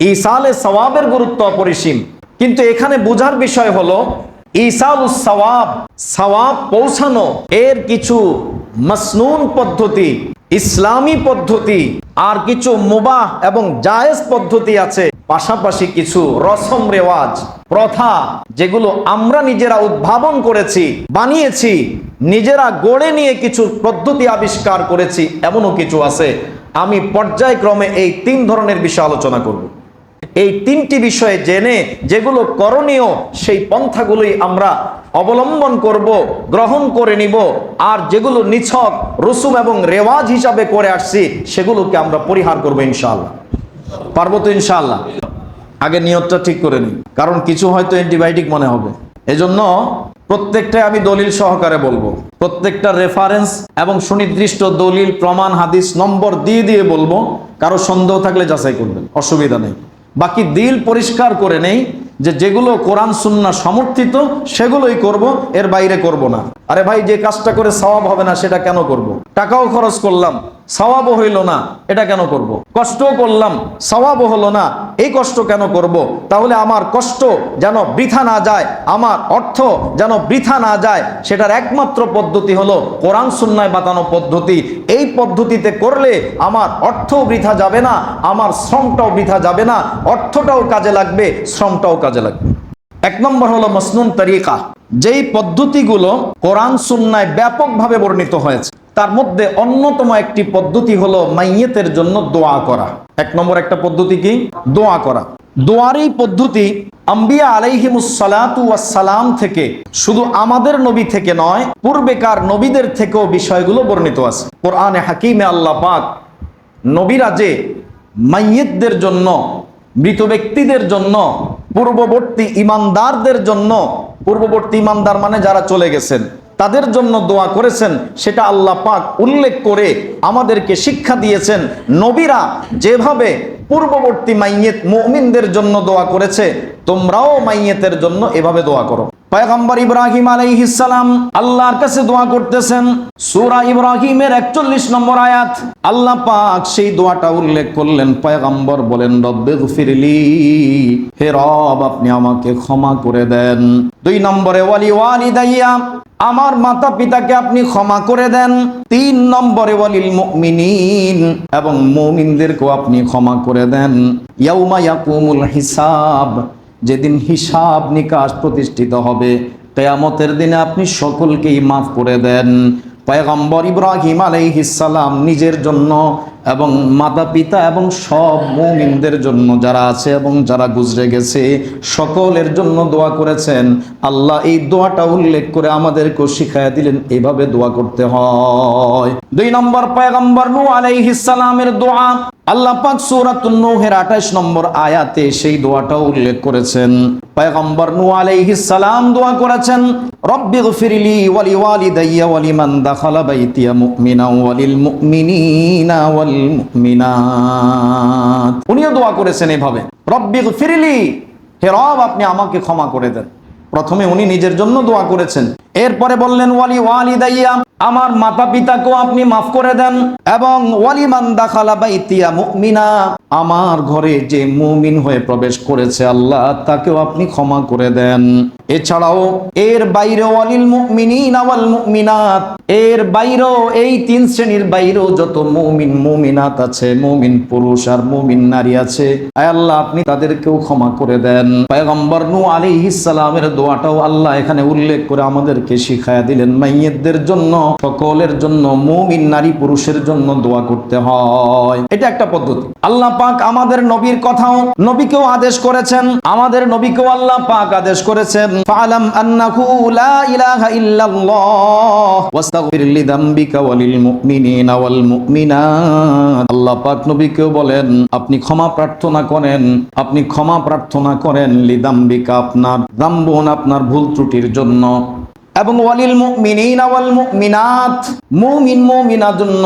ইসালে সওয়াবের গুরুত্ব অপরিসীম। কিন্তু এখানে বোঝার বিষয় হলো ইসাল সওয়াব সওয়াব পৌঁছানো, এর কিছু মসনুন পদ্ধতি, ইসলামী পদ্ধতি, আর কিছু মুবাহ এবং জায়েজ পদ্ধতি আছে, পাশাপাশি কিছু রসম রেওয়াজ, প্রথা, যেগুলো আমরা নিজেরা উদ্ভাবন করেছি, বানিয়েছি, নিজেরা গড়ে নিয়ে কিছু পদ্ধতি আবিষ্কার করেছি, এমনও কিছু আছে। আমি পর্যায়ক্রমে এই তিন ধরনের বিষয় আলোচনা করব। এই তিনটি বিষয়ে জেনে যেগুলো করণীয়, সেই পন্থাগুলোই আমরা অবলম্বন করব, গ্রহণ করে নিব। আর যেগুলো নিছক রসুম এবং রেওয়াজ হিসাবে করে আসছি, সেগুলোকে আমরা পরিহার করব ইনশাআল্লাহ। পারব তো ইনশাআল্লাহ? আগে নিয়তটা ঠিক করে নিই, কারণ কিছু হয়তো অ্যান্টিবায়োটিক মনে হবে। এজন্য প্রত্যেকটাই আমি দলিল সহকারে বলব। প্রত্যেকটা রেফারেন্স এবং সুনির্দিষ্ট দলিল, প্রমাণ, হাদিস, নম্বর দিয়ে দিয়ে বলব। কারও সন্দেহ থাকলে যাচাই করবেন, অসুবিধা নেই। বাকি দিল পরিষ্কার করে নেই যে যেগুলো কোরআন সুন্না সমর্থিত, সেগুলোই করব, এর বাইরে করব না আরে ভাই, যে কাজটা করে সওয়াব হবে না, সেটা কেন করব। টাকাও খরচ করলাম সওয়াবও হইল না, এটা কেন করব। কষ্ট করলাম, সওয়াবও হলো না, এই কষ্ট কেন করব। তাহলে আমার কষ্ট যেন বৃথা না যায়, আমার অর্থ যেন বৃথা না যায়, সেটার একমাত্র পদ্ধতি হলো কোরআন সুন্নায় বাতানো পদ্ধতি এই পদ্ধতিতে করলে আমার অর্থও বৃথা যাবে না, আমার শ্রমটাও বৃথা যাবে না, অর্থটাও কাজে লাগবে, শ্রমটাও কাজে লাগবে এক নম্বর হলো মসনুন তরিকা যেই পদ্ধতিগুলো কোরআন সুন্নায় ব্যাপকভাবে বর্ণিত হয়েছে তার মধ্যে অন্যতম একটি পদ্ধতি হলো মাইয়েতের জন্য দোয়া করা। এক নম্বর একটা পদ্ধতি কি? দোয়া করা। দোয়ার এই পদ্ধতি আম্বিয়া আলাইহিমুসালাতু সালাম থেকে শুধু আমাদের নবী থেকে নয়, পূর্বেকার নবীদের থেকেও বিষয়গুলো বর্ণিত আছে। কোরআনে হাকিমে আল্লাহ পাক নবীরা যে মাইয়েতদের জন্য, মৃত ব্যক্তিদের জন্য, পূর্ববর্তী ইমানদারদের জন্য, পূর্ববর্তী ইমানদার মানে যারা চলে গেছেন তাদের জন্য দোয়া করেছেন, সেটা আল্লাহ পাক উল্লেখ করে আমাদেরকে শিক্ষা দিয়েছেন। নবীরা যেভাবে পূর্ববর্তী মাইয়েত মুমিনদের জন্য দোয়া করেছে, তোমরাও মাইয়েতের জন্য এভাবে দোয়া করো। পয়গম্বর ইব্রাহিম আলাইহিসসালাম আল্লাহর কাছে দোয়া করতেছেন। সূরা ইব্রাহিমের 41 নম্বর আয়াত। আল্লাহ পাক সেই দোয়াটা উল্লেখ করলেন, পয়গম্বর বলেন রব্বিগফিরলি হে রব, আপনি আমাকে ক্ষমা করে দেন। দুই নম্বরে, ওয়ালি ওয়ালিদাইয়া আমার মাতা পিতাকে আপনি ক্ষমা করে দেন। তিন নম্বরে ওয়ালিল মুমিনিন, এবং মুমিনদেরকেও আপনি ক্ষমা করে দেন। ইয়াউমা ইয়াকুমুল হিসাব, যেদিন হিসাব নিকাশ প্রতিষ্ঠিত হবে, কেয়ামতের দিনে আপনি সকলকেই মাফ করে দেন। পয়গম্বর ইব্রাহিম আলাইহিসালাম নিজের জন্য এবং মাতা পিতা এবং সব মুমিনদের জন্য যারা আছে এবং যারা গুজরে গেছে, সকলের জন্য দোয়া করেছেন। আল্লাহ এই দোয়াটা উল্লেখ করে আমাদেরকেও শিখাইয়া দিলেন, এভাবে দোয়া করতে হয়। দুই নম্বর পয়গম্বর নূহ আলাইহিস সালামের দোয়া আল্লাহ পাক সূরাতুন নূহের 28 নম্বর আয়াতে সেই দোয়াটা উল্লেখ করেছেন। পয়গম্বর নূহ আলাইহিস সালাম দোয়া করেছেন, রব্বি গফিরলি ওয়ালি ওয়ালিদাইয়া ওয়ালিমান দাখালা বাইতিয়া মুমিনা ওয়ালিল মুমিনিনা ওয়াল মুমিনাত। উনিও দোয়া করেছেন এভাবে, রব্বি গফিরলি, হে রব, আপনি আমাকে ক্ষমা করে দেন। প্রথমে উনি নিজের জন্য দোয়া করেছেন। এরপরে বললেন, ওয়ালি ওয়ালি দাইয়া আমার মাতা পিতাকেও আপনি মাফ করে দেন এবং ওয়ালি মান্দা খালা বা ইতিয়া মুমিনা, আমার ঘরে যে মুমিন হয়ে প্রবেশ করেছে আল্লাহ, তাকেও আপনি ক্ষমা করে দেন। এছাড়াও, এর বাইরে ওয়ালিল মুমিনিনা ওয়াল মুমিনাত। এর বাইরেও, এই তিন শ্রেণির বাইরেও যত মুমিন, মুমিনাত আছে, মুমিন পুরুষ আর মুমিন নারী আছে আল্লাহ, আপনি তাদেরকেও ক্ষমা করে দেন। পয়গম্বর নূহ আলাইহিস সালামের দোয়াটাও আল্লাহ এখানে উল্লেখ করে আমাদেরকে শিখায়া দিলেন, মাইয়েদের জন্য, সকলের জন্য, মুমিন নারী পুরুষের জন্য দোয়া করতে হয়। এটা একটা পদ্ধতি। আল্লাহ পাক আমাদের নবীর কথাও নবীকেও আদেশ করেছেন, আমাদের নবীকেও আল্লাহ পাক আদেশ করেছেন। আন্নাহু লা ইলাহা ইল্লাল্লাহ। ওয়াস্তাগফির লিযামবিকা ওয়ালিল মুমিনিনা ওয়াল মুমিনাত। আল্লাহ পাক নবীকেও বলেন, আপনি ক্ষমা প্রার্থনা করেন, আপনি ক্ষমা প্রার্থনা করেন লিদাম্বিকা আপনার দাম্বন আপনার ভুল ত্রুটির জন্য। এবং ওয়ালিল মুমিনিনা ওয়াল মুমিনাত, মুমিন মুমিনার জন্য।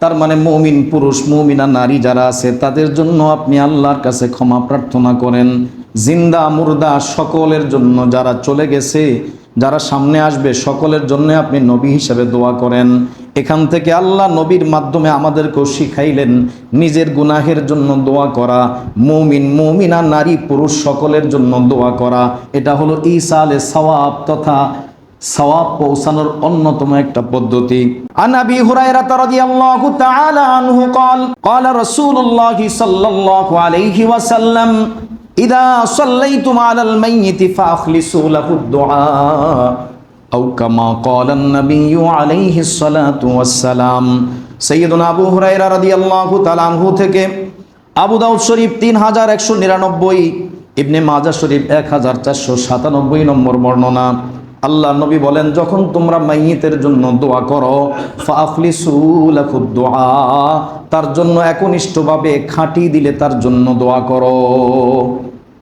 তার মানে মুমিন পুরুষ, মুমিনা নারী যারা আছে, তাদের জন্য আপনি আল্লাহর কাছে ক্ষমা প্রার্থনা করেন। জিন্দা মুর্দা সকলের জন্য যারা চলে গেছে যারা সামনে আসবে সকলের জন্য আপনি নবী হিসেবে দোয়া করেন এখান থেকে আল্লাহ নবীর মাধ্যমে আমাদেরকেও শিখাইলেন নিজের গুনাহের জন্য দোয়া করা মুমিন মুমিনা নারী পুরুষ সকলের জন্য দোয়া করা এটা হলো ইসালে সওয়াব তথা সওয়াব পৌঁছানোর অন্যতম একটা পদ্ধতি عن ابي هريره رضي الله تعالى عنه قال قال رسول الله صلى الله عليه وسلم ইদা সাল্লাই তুমার আল মাইয়িতি ফাখলিসু লাহু দুআ আও কামা ক্বালা আন-নবী আলাইহি সালাতু ওয়াসসালাম। সাইয়্যিদুনা আবু হুরায়রা রাদিয়াল্লাহু তাআলা আনহু থেকে আবু দাউদ শরীফ 3199 ইবনে মাজাহ শরীফ 1497 নম্বর বর্ণনা। আল্লাহ নবী বলেন, যখন তোমরা মাইয়িতের জন্য দোয়া করো দোয়া, তার জন্য একনিষ্ঠভাবে খাঁটি দিলে তার জন্য দোয়া করো।